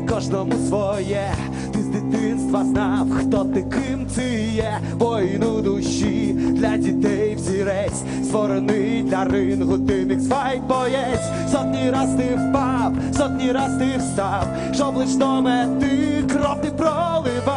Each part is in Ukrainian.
кожному своє. Ти з дитинства знав, хто ти ким ти є. Воїну душі для дітей взірець, створений для рингу, ти міксфайт боєць. Сотні раз ти впав, сотні раз ти встав, щоб лиш до мети кров ти проливав.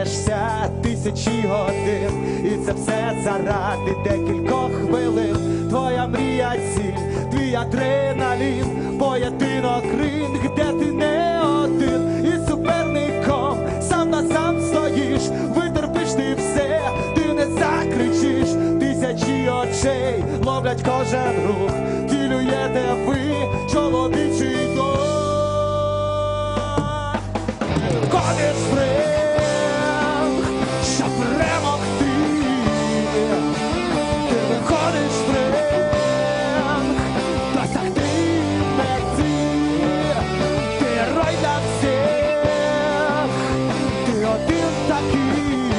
Тренуєшся тисячі годин, і це все заради декількох хвилин. Твоя мрія ціль, твій адреналін, поєдинок ринг, де ти не один, і суперником сам на сам стоїш, витерпиш ти все, ти не закричиш, тисячі очей ловлять кожен рух, тілюєте ви чоловічий один